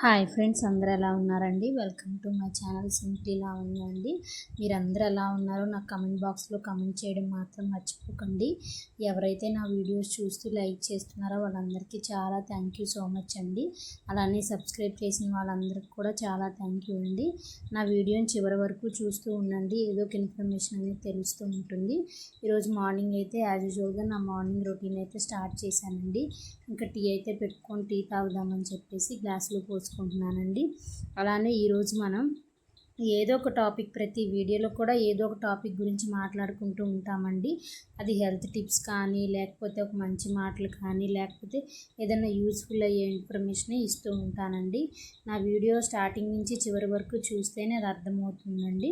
Hi friends అందరూ ఎలా ఉన్నారండి? Welcome to my channel simply ఇలా ఉందండి మీరు అందరూ ఎలా ఉన్నారో నాకు కమెంట్ బాక్స్లో కమెంట్ చేయడం మాత్రం మర్చిపోకండి. ఎవరైతే నా వీడియోస్ చూస్తూ లైక్ చేస్తున్నారో వాళ్ళందరికీ చాలా థ్యాంక్ యూ సో మచ్ అండి. అలానే సబ్స్క్రైబ్ చేసిన వాళ్ళందరికీ కూడా చాలా థ్యాంక్ యూ అండి. నా వీడియోని చివరి వరకు చూస్తూ ఉండండి. ఏదో ఒక ఇన్ఫర్మేషన్ అనేది తెలుస్తూ ఉంటుంది. ఈరోజు మార్నింగ్ అయితే యాజ్ యూజువల్గా నా మార్నింగ్ రొటీన్ అయితే స్టార్ట్ చేశానండి. ఇంకా టీ అయితే పెట్టుకొని టీ తాగుదామని చెప్పేసి గ్లాసులో పోసుకుంటున్నానండి అలానే ఈరోజు మనం ఏదో ఒక టాపిక్ ప్రతి వీడియోలో కూడా ఏదో ఒక టాపిక్ గురించి మాట్లాడుకుంటూ ఉంటామండి. అది హెల్త్ టిప్స్ కానీ లేకపోతే ఒక మంచి మాటలు కానీ లేకపోతే ఏదైనా యూస్ఫుల్ అయ్యే ఇన్ఫర్మేషన్ ఇస్తూ ఉంటానండి. నా వీడియో స్టార్టింగ్ నుంచి చివరి వరకు చూస్తేనే అది అర్థమవుతుందండి.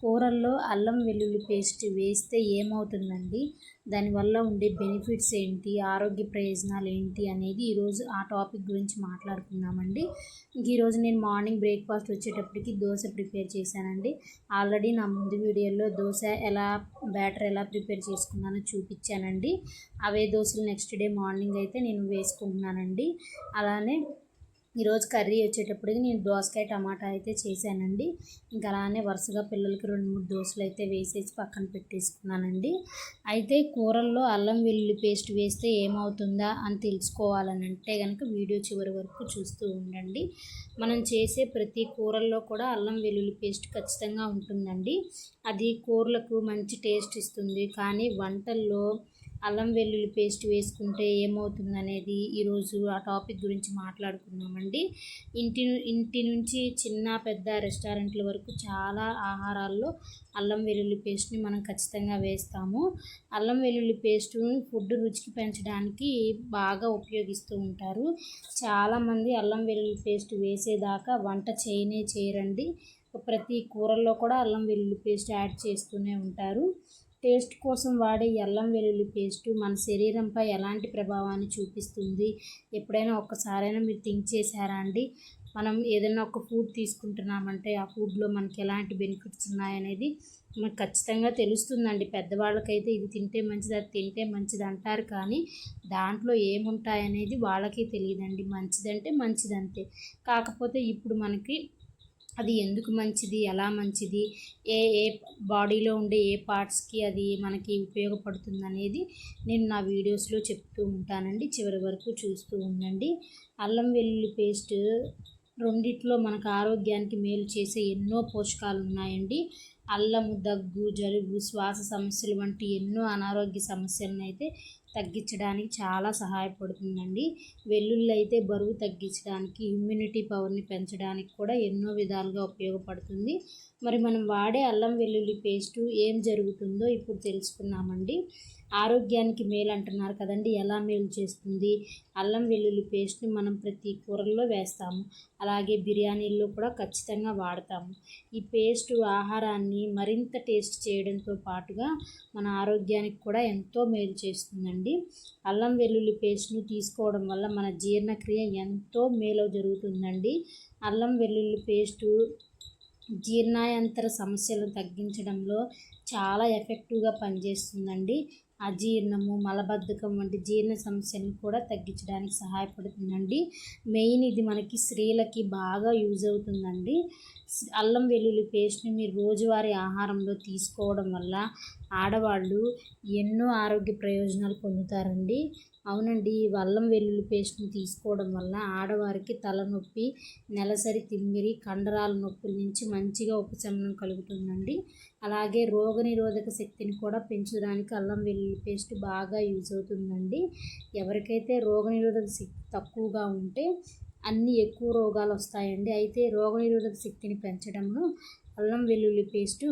కూరల్లో అల్లం వెల్లుల్లి పేస్ట్ వేస్తే ఏమవుతుందండి? దానివల్ల ఉండే బెనిఫిట్స్ ఏంటి? ఆరోగ్య ప్రయోజనాలు ఏంటి? అనేది ఈరోజు ఆ టాపిక్ గురించి మాట్లాడుకుందామండి. ఇంక ఈరోజు నేను మార్నింగ్ బ్రేక్ఫాస్ట్ వచ్చేటప్పటికి దోశ ప్రిపేర్ చేశానండి. ఆల్రెడీ నా ముందు వీడియోలో దోశ ఎలా బ్యాటర్ ఎలా ప్రిపేర్ చేసుకున్నాను చూపించానండి. అవే దోశలు నెక్స్ట్ డే మార్నింగ్ అయితే నేను వేసుకుంటున్నానండి. అలానే ఈరోజు కర్రీ వచ్చేటప్పటికి నేను దోసకాయ టమాటా అయితే చేశానండి. ఇంకా అలానే వరుసగా పిల్లలకి రెండు మూడు దోశలు అయితే వేసేసి పక్కన పెట్టేసుకున్నానండి. అయితే కూరల్లో అల్లం వెల్లుల్లి పేస్ట్ వేస్తే ఏమవుతుందా అని తెలుసుకోవాలని అంటే కనుక వీడియో చివరి వరకు చూస్తూ ఉండండి. మనం చేసే ప్రతి కూరల్లో కూడా అల్లం వెల్లుల్లి పేస్ట్ ఖచ్చితంగా ఉంటుందండి. అది కూరలకు మంచి టేస్ట్ ఇస్తుంది. కానీ వంటల్లో అల్లం వెల్లుల్లి పేస్ట్ వేసుకుంటే ఏమవుతుందనేది ఈరోజు ఆ టాపిక్ గురించి మాట్లాడుకున్నామండి ఇంటి ఇంటి నుంచి చిన్న పెద్ద రెస్టారెంట్ల వరకు చాలా ఆహారాల్లో అల్లం వెల్లుల్లి పేస్ట్ని మనం ఖచ్చితంగా వేస్తాము. అల్లం వెల్లుల్లి పేస్ట్ ఫుడ్ రుచికి పెంచడానికి బాగా ఉపయోగిస్తూ ఉంటారు. చాలామంది అల్లం వెల్లుల్లి పేస్ట్ వేసేదాకా వంట చేయనే చేయరండి. ప్రతి కూరల్లో కూడా అల్లం వెల్లుల్లి పేస్ట్ యాడ్ చేస్తూనే ఉంటారు. టేస్ట్ కోసం వాడే అల్లం వెల్లుల్లి పేస్టు మన శరీరంపై ఎలాంటి ప్రభావాన్ని చూపిస్తుంది? ఎప్పుడైనా ఒక్కసారైనా మీరు థింక్ చేశారా అండి? మనం ఏదైనా ఒక ఫుడ్ తీసుకుంటున్నామంటే ఆ ఫుడ్లో మనకి ఎలాంటి బెనిఫిట్స్ ఉన్నాయనేది మనకు ఖచ్చితంగా తెలుస్తుందండి. పెద్దవాళ్ళకైతే ఇది తింటే మంచిది అది తింటే మంచిది అంటారు కానీ దాంట్లో ఏముంటాయనేది వాళ్ళకి తెలియదండి. మంచిదంటే మంచిదంతే. కాకపోతే ఇప్పుడు మనకి అది ఎందుకు మంచిది? ఎలా మంచిది? ఏ ఏ బాడీలో ఉండే ఏ పార్ట్స్కి అది మనకి ఉపయోగపడుతుంది అనేది నేను నా వీడియోస్లో చెప్తూ ఉంటానండి. చివరి వరకు చూస్తూ ఉండండి. అల్లం వెల్లుల్లి పేస్ట్ రెండిట్లో మనకు ఆరోగ్యానికి మేలు చేసే ఎన్నో పోషకాలు ఉన్నాయండి అల్లము దగ్గు జలుబు శ్వాస సమస్యలు వంటి ఎన్నో అనారోగ్య సమస్యలను అయితే తగ్గించడానికి చాలా సహాయపడుతుందండి. వెల్లుల్లి అయితే బరువు తగ్గించడానికి ఇమ్యూనిటీ పవర్ని పెంచడానికి కూడా ఎన్నో విధాలుగా ఉపయోగపడుతుంది. మరి మనం వాడే అల్లం వెల్లుల్లి పేస్టు ఏం జరుగుతుందో ఇప్పుడు తెలుసుకున్నామండి ఆరోగ్యానికి మేలు అంటున్నారు కదండి. ఎలా మేలు చేస్తుంది? అల్లం వెల్లుల్లి పేస్ట్ని మనం ప్రతి కూరల్లో వేస్తాము. అలాగే బిర్యానీల్లో కూడా ఖచ్చితంగా వాడతాము. ఈ పేస్ట్ ఆహారాన్ని మరింత టేస్ట్ చేయడంతో పాటుగా మన ఆరోగ్యానికి కూడా ఎంతో మేలు చేస్తుందండి. అల్లం వెల్లుల్లి పేస్ట్ను తీసుకోవడం వల్ల మన జీర్ణక్రియ ఎంతో మేలు జరుగుతుందండి. అల్లం వెల్లుల్లి పేస్టు జీర్ణాయంతర సమస్యలను తగ్గించడంలో చాలా ఎఫెక్టివ్గా పనిచేస్తుందండి. అజీర్ణము మలబద్ధకం వంటి జీర్ణ సమస్యలను కూడా తగ్గించడానికి సహాయపడుతుందండి. మెయిన్ ఇది మనకి స్త్రీలకి బాగా యూజ్ అవుతుందండి. అల్లం వెల్లుల్లి పేస్ట్ని మీరు రోజువారీ ఆహారంలో తీసుకోవడం వల్ల ఆడవాళ్ళు ఎన్నో ఆరోగ్య ప్రయోజనాలు పొందుతారండి. అవునండి. ఈ అల్లం వెల్లుల్లి పేస్ట్ని తీసుకోవడం వల్ల ఆడవారికి తలనొప్పి నెలసరి తిమ్మిరి కండరాల నొప్పుల నుంచి మంచిగా ఉపశమనం కలుగుతుందండి. అలాగే రోగనిరోధక శక్తిని కూడా పెంచడానికి అల్లం వెల్లుల్లి పేస్ట్ బాగా యూజ్ అవుతుందండి. ఎవరికైతే రోగనిరోధక శక్తి తక్కువగా ఉంటే అన్ని ఎక్కువ రోగాలు వస్తాయండి. అయితే రోగనిరోధక శక్తిని పెంచడంలో అల్లం వెల్లుల్లి పేస్టు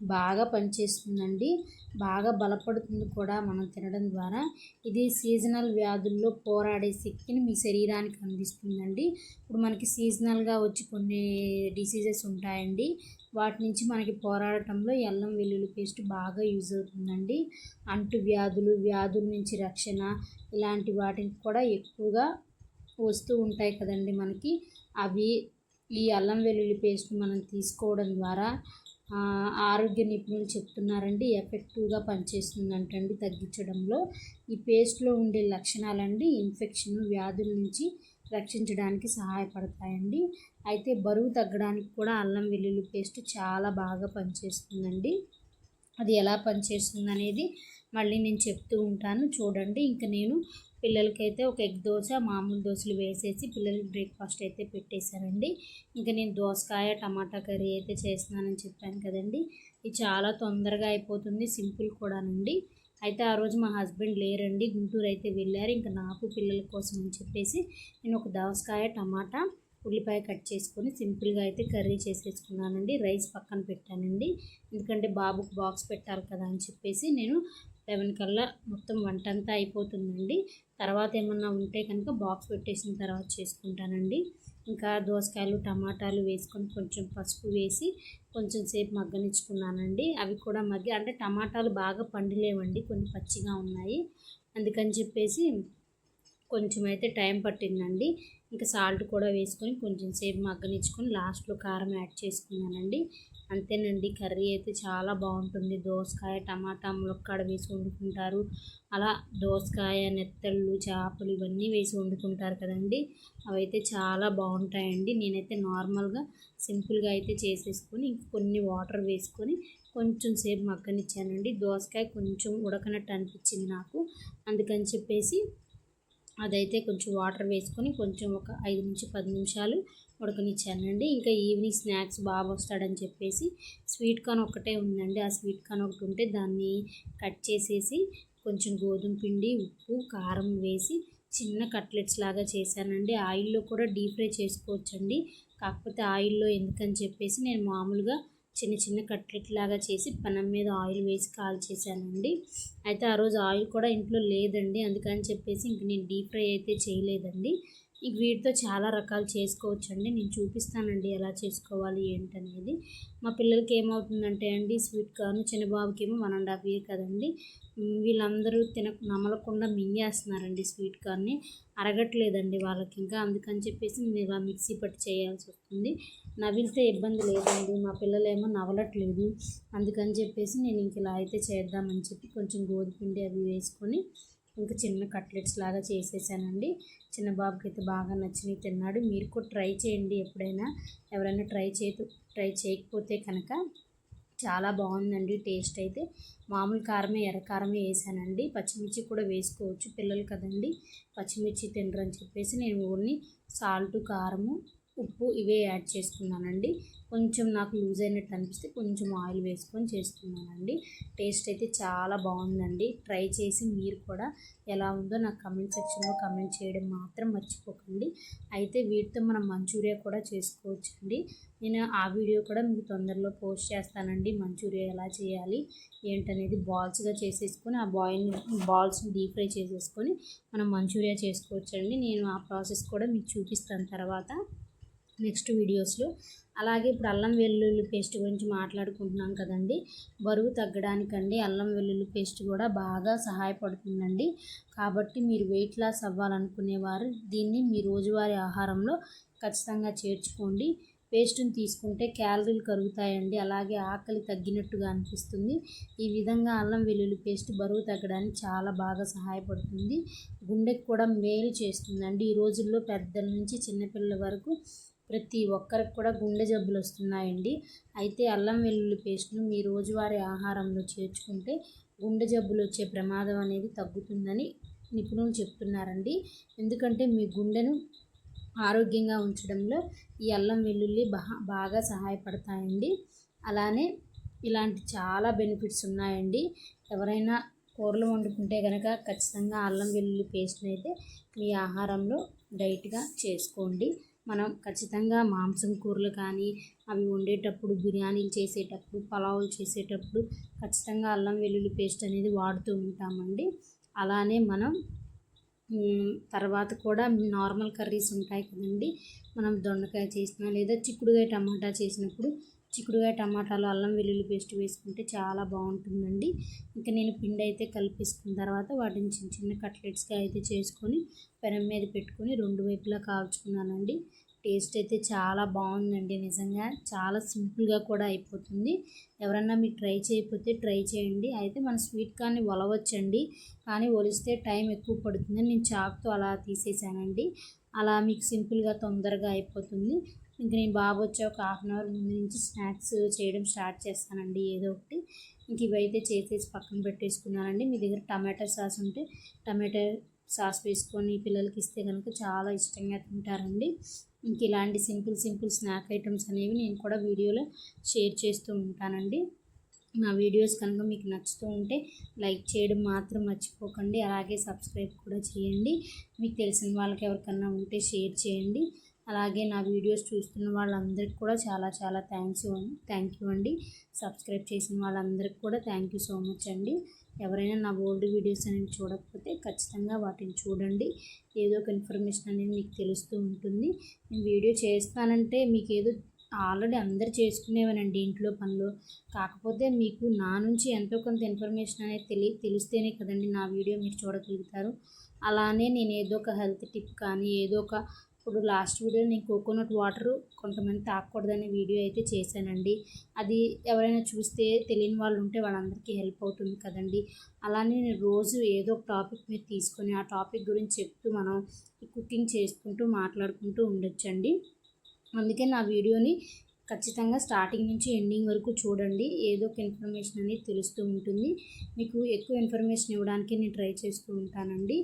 బాగా పనిచేస్తుందండి. బాగా బలపడుతుంది కూడా మనం తినడం ద్వారా. ఇది సీజనల్ వ్యాధుల్లో పోరాడే శక్తిని మీ శరీరానికి అందిస్తుందండి. ఇప్పుడు మనకి సీజనల్గా వచ్చి కొన్ని డిసీజెస్ ఉంటాయండి. వాటి నుంచి మనకి పోరాడటంలో అల్లం వెల్లుల్లి పేస్ట్ బాగా యూజ్ అవుతుందండి. అంటు వ్యాధులు వ్యాధుల నుంచి రక్షణ ఇలాంటి వాటికి కూడా ఎక్కువగా వస్తూ ఉంటాయి కదండి మనకి. అవి ఈ అల్లం వెల్లుల్లి పేస్ట్ మనం తీసుకోవడం ద్వారా ఆరోగ్య నిపుణులు చెప్తున్నారండి ఎఫెక్టివ్గా పనిచేస్తుందంటండి తగ్గించడంలో. ఈ పేస్ట్లో ఉండే లక్షణాలండి ఇన్ఫెక్షన్ వ్యాధుల నుంచి రక్షించడానికి సహాయపడతాయండి. అయితే బరువు తగ్గడానికి కూడా అల్లం వెల్లుల్లి పేస్ట్ చాలా బాగా పనిచేస్తుందండి. అది ఎలా పనిచేస్తుంది అనేది మళ్ళీ నేను చెప్తూ ఉంటాను. చూడండి ఇంకా నేను పిల్లలకైతే ఒక ఎగ్ దోశ మామూలు దోశలు వేసేసి పిల్లలకి బ్రేక్ఫాస్ట్ అయితే పెట్టేశానండి ఇంకా నేను దోసకాయ టమాటా కర్రీ అయితే చేస్తున్నానని చెప్పాను కదండి. ఇది చాలా తొందరగా అయిపోతుంది సింపుల్ కూడానండి. అయితే ఆ రోజు మా హస్బెండ్ లేరండి గుంటూరు అయితే వెళ్ళారు. ఇంకా నాకు పిల్లల కోసం అని చెప్పేసి నేను ఒక దోసకాయ టమాటా ఉల్లిపాయ కట్ చేసుకొని సింపుల్గా అయితే కర్రీ చేసేసుకున్నానండి. రైస్ పక్కన పెట్టానండి. ఎందుకంటే బాబుకు బాక్స్ పెట్టాలి కదా అని చెప్పేసి నేను లెవెన్ కల్లా మొత్తం వంట అంతా అయిపోతుందండి. తర్వాత ఏమన్నా ఉంటే కనుక బాక్స్ పెట్టేసిన తర్వాత చేసుకుంటానండి. ఇంకా దోసకాయలు టమాటాలు వేసుకొని కొంచెం పసుపు వేసి కొంచెం సేపు మగ్గనిచ్చుకున్నానండి. అవి కూడా మగ్గి అంటే టమాటాలు బాగా పండిలేవండి కొన్ని పచ్చిగా ఉన్నాయి. అందుకని చెప్పేసి కొంచెం అయితే టైం పట్టిందండి. ఇంకా సాల్ట్ కూడా వేసుకొని కొంచెం సేపు మగ్గనిచ్చుకొని లాస్ట్లో కారం యాడ్ చేసుకున్నానండి. అంతేనండి. కర్రీ అయితే చాలా బాగుంటుంది. దోసకాయ టమాటా ములక్కాడ వేసి వండుకుంటారు. అలా దోసకాయ నెత్తళ్ళు చేపలు ఇవన్నీ వేసి వండుకుంటారు కదండి. అవైతే చాలా బాగుంటాయండి. నేనైతే నార్మల్గా సింపుల్గా అయితే చేసేసుకొని కొన్ని వాటర్ వేసుకొని కొంచెం సేపు మగ్గనిచ్చానండి. దోసకాయ కొంచెం ఉడకనట్టు అనిపించింది నాకు. అందుకని చెప్పేసి అదైతే కొంచెం వాటర్ వేసుకొని కొంచెం ఒక ఐదు నుంచి పది నిమిషాలు ఉడకనిచ్చానండి ఇంకా ఈవినింగ్ స్నాక్స్ బాగా వస్తాడని చెప్పేసి స్వీట్ కార్న్ ఒకటే ఉందండి. ఆ స్వీట్ కార్న్ ఒకటి ఉంటే దాన్ని కట్ చేసేసి కొంచెం గోధుమ పిండి ఉప్పు కారం వేసి చిన్న కట్లెట్స్ లాగా చేశానండి. ఆయిల్లో కూడా డీప్ ఫ్రై చేసుకోవచ్చండి. కాకపోతే ఆయిల్లో ఎందుకని చెప్పేసి నేను మామూలుగా చిన్న చిన్న కట్లెట్ లాగా చేసి పనం మీద ఆయిల్ వేసి కాల్ చేశానండి. అయితే ఆ రోజు ఆయిల్ కూడా ఇంట్లో లేదండి. అందుకని చెప్పేసి ఇంక నేను డీప్ ఫ్రై అయితే చేయలేదండి. ఈ వీటితో చాలా రకాలు చేసుకోవచ్చండి. నేను చూపిస్తానండి ఎలా చేసుకోవాలి ఏంటనేది. మా పిల్లలకి ఏమవుతుందంటే అండి స్వీట్ కార్న్ చిన్న బాబుకి ఏమో వన్ అండ్ హాఫ్ ఇయర్ కదండి. వీళ్ళందరూ తిన నమలకుండా మింగేస్తున్నారండి స్వీట్ కార్న్ని. అరగట్లేదండి వాళ్ళకి ఇంకా. అందుకని చెప్పేసి నేను ఇలా మిక్సీ పట్టి చేయాల్సి వస్తుంది. నవిలితే ఇబ్బంది లేదండి. మా పిల్లలేమో నవలట్లేదు. అందుకని చెప్పేసి నేను ఇంక ఇలా అయితే చేద్దామని చెప్పి కొంచెం గోధుపిండి అవి వేసుకొని ఇంకా చిన్న కట్లెట్స్ లాగా చేసేసానండి. చిన్న బాబుకి అయితే బాగా నచ్చినవి తిన్నాడు. మీరు కూడా ట్రై చేయండి ఎప్పుడైనా. ఎవరైనా ట్రై చే ట్రై చేయకపోతే కనుక చాలా బాగుందండి టేస్ట్ అయితే. మామూలు కారమే ఎర్ర కారమే వేసానండి. పచ్చిమిర్చి కూడా వేసుకోవచ్చు పిల్లలు కదండి. పచ్చిమిర్చి తినరని చెప్పేసి నేను ఓన్లీ సాల్ట్ కారము ఉప్పు ఇవే యాడ్ చేసుకున్నానండి కొంచెం నాకు లూజ్ అయినట్టు అనిపిస్తే కొంచెం ఆయిల్ వేసుకొని చేసుకున్నానండి టేస్ట్ అయితే చాలా బాగుందండి. ట్రై చేసి మీరు కూడా ఎలా ఉందో నాకు కమెంట్ సెక్షన్లో కమెంట్ చేయడం మాత్రం మర్చిపోకండి. అయితే వీటితో మనం మంచూరియా కూడా చేసుకోవచ్చండి. నేను ఆ వీడియో కూడా మీకు తొందరలో పోస్ట్ చేస్తానండి. మంచూరియా ఎలా చేయాలి ఏంటనేది బాల్స్గా చేసేసుకొని ఆ బాయిల్ బాల్స్ని డీప్ ఫ్రై చేసేసుకొని మనం మంచూరియా చేసుకోవచ్చండి. నేను ఆ ప్రాసెస్ కూడా మీకు చూపిస్తాను తర్వాత. నెక్స్ట్ వీడియోస్లో. అలాగే ఇప్పుడు అల్లం వెల్లుల్లి పేస్ట్ గురించి మాట్లాడుకుంటున్నాం కదండి. బరువు తగ్గడానికండి అల్లం వెల్లుల్లి పేస్ట్ కూడా బాగా సహాయపడుతుందండి. కాబట్టి మీరు వెయిట్ లాస్ అవ్వాలనుకునేవారు దీన్ని మీ రోజువారీ ఆహారంలో ఖచ్చితంగా చేర్చుకోండి. పేస్ట్ని తీసుకుంటే క్యాలరీలు కరుగుతాయండి. అలాగే ఆకలి తగ్గినట్టుగా అనిపిస్తుంది. ఈ విధంగా అల్లం వెల్లుల్లి పేస్ట్ బరువు తగ్గడానికి చాలా బాగా సహాయపడుతుంది. గుండెకి కూడా మేలు చేస్తుందండి. ఈ రోజుల్లో పెద్దల నుంచి చిన్నపిల్లల వరకు ప్రతి ఒక్కరికి కూడా గుండె జబ్బులు వస్తున్నాయండి. అయితే అల్లం వెల్లుల్లి పేస్ట్ను మీ రోజువారీ ఆహారంలో చేర్చుకుంటే గుండె జబ్బులు వచ్చే ప్రమాదం అనేది తగ్గుతుందని నిపుణులు చెప్తున్నారండి. ఎందుకంటే మీ గుండెను ఆరోగ్యంగా ఉంచడంలో ఈ అల్లం వెల్లుల్లి బాగా సహాయపడతాయండి. అలానే ఇలాంటి చాలా బెనిఫిట్స్ ఉన్నాయండి. ఎవరైనా కూరలు వండుకుంటే కనుక ఖచ్చితంగా అల్లం వెల్లుల్లి పేస్ట్ని అయితే మీ ఆహారంలో డైట్గా చేసుకోండి. మనం ఖచ్చితంగా మాంసం కూరలు కానీ అవి వండేటప్పుడు బిర్యానీలు చేసేటప్పుడు పలావులు చేసేటప్పుడు ఖచ్చితంగా అల్లం వెల్లుల్లి పేస్ట్ అనేది వాడుతూ ఉంటామండి. అలానే మనం తర్వాత కూడా నార్మల్ కర్రీస్ ఉంటాయి కదండి. మనం దొండకాయ చేసినా లేదా చిక్కుడుకాయ టమాటా చేసినప్పుడు చిక్కుడుకాయ టమాటాలు అల్లం వెల్లుల్లి పేస్ట్ వేసుకుంటే చాలా బాగుంటుందండి. ఇంకా నేను పిండి అయితే కలిపేసుకున్న తర్వాత వాటిని చిన్న చిన్న కట్లెట్స్గా అయితే చేసుకొని పెనం మీద పెట్టుకొని రెండు వైపులా కాల్చుకున్నానండి. టేస్ట్ అయితే చాలా బాగుందండి నిజంగా. చాలా సింపుల్గా కూడా అయిపోతుంది. ఎవరన్నా మీరు ట్రై చేయకపోతే ట్రై చేయండి. అయితే మన స్వీట్ కానీ ఒలవచ్చండి కానీ ఒలిస్తే టైం ఎక్కువ పడుతుందని నేను చాక్తో అలా తీసేసానండి. అలా మీకు సింపుల్గా తొందరగా అయిపోతుంది. ఇంక నేను బాబు వచ్చే ఒక హాఫ్ అన్ అవర్ ముందు నుంచి స్నాక్స్ చేయడం స్టార్ట్ చేస్తానండి ఏదో ఒకటి. ఇంక ఇవైతే చేసేసి పక్కన పెట్టేసుకున్నానండి. మీ దగ్గర టమాటా సాస్ ఉంటే టమాటా సాస్ వేసుకొని పిల్లలకి ఇస్తే కనుక చాలా ఇష్టంగా తింటారండి. ఇంక ఇలాంటి సింపుల్ సింపుల్ స్నాక్ ఐటమ్స్ అనేవి నేను కూడా వీడియోలో షేర్ చేస్తూ ఉంటానండి. నా వీడియోస్ కనుక మీకు నచ్చుతూ ఉంటే లైక్ చేయడం మాత్రం మర్చిపోకండి. అలాగే సబ్స్క్రైబ్ కూడా చేయండి. మీకు తెలిసిన వాళ్ళకి ఎవరికన్నా ఉంటే షేర్ చేయండి. అలాగే నా వీడియోస్ చూస్తున్న వాళ్ళందరికీ కూడా చాలా చాలా థ్యాంక్స్ థ్యాంక్ యూ అండి. సబ్స్క్రైబ్ చేసిన వాళ్ళందరికీ కూడా థ్యాంక్ యూ సో మచ్ అండి. ఎవరైనా నా ఓల్డ్ వీడియోస్ అనేది చూడకపోతే ఖచ్చితంగా వాటిని చూడండి. ఏదో ఒక ఇన్ఫర్మేషన్ అనేది మీకు తెలుస్తూ ఉంటుంది. నేను వీడియో చేస్తానంటే మీకు ఏదో ఆల్రెడీ అందరు చేసుకునేవనండి ఇంట్లో పనులు. కాకపోతే మీకు నా నుంచి ఎంతో కొంత ఇన్ఫర్మేషన్ అనేది తెలి తెలిస్తేనే కదండి నా వీడియో మీరు చూడగలుగుతారు. అలానే నేను ఏదో ఒక హెల్త్ టిప్ కానీ ఏదో ఒక ఇప్పుడు లాస్ట్ వీడియో నేను కోకోనట్ వాటర్ కొంతమంది తాగకూడదనే వీడియో అయితే చేశానండి. అది ఎవరైనా చూస్తే తెలియని వాళ్ళు ఉంటే వాళ్ళందరికీ హెల్ప్ అవుతుంది కదండి. అలానే నేను రోజు ఏదో ఒక టాపిక్ మీద తీసుకొని ఆ టాపిక్ గురించి చెప్తూ మనం కుకింగ్ చేసుకుంటూ మాట్లాడుకుంటూ ఉండొచ్చండి. అందుకే నా వీడియోని ఖచ్చితంగా స్టార్టింగ్ నుంచి ఎండింగ్ వరకు చూడండి. ఏదో ఒక ఇన్ఫర్మేషన్ అనేది తెలుస్తూ ఉంటుంది. మీకు ఎక్కువ ఇన్ఫర్మేషన్ ఇవ్వడానికి నేను ట్రై చేస్తూ ఉంటానండి.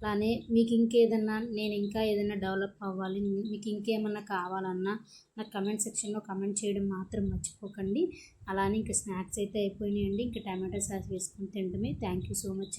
అలానే మీకు ఇంకేదన్నా నేను ఇంకా ఏదైనా డెవలప్ అవ్వాలి మీకు ఇంకేమన్నా కావాలన్నా నాకు కమెంట్ సెక్షన్లో కమెంట్ చేయడం మాత్రం మర్చిపోకండి. అలానే ఇంకా స్నాక్స్ అయితే అయిపోయినాయండి. ఇంకా టమాటో సాస్ వేసుకొని తినడమే. Thank you so much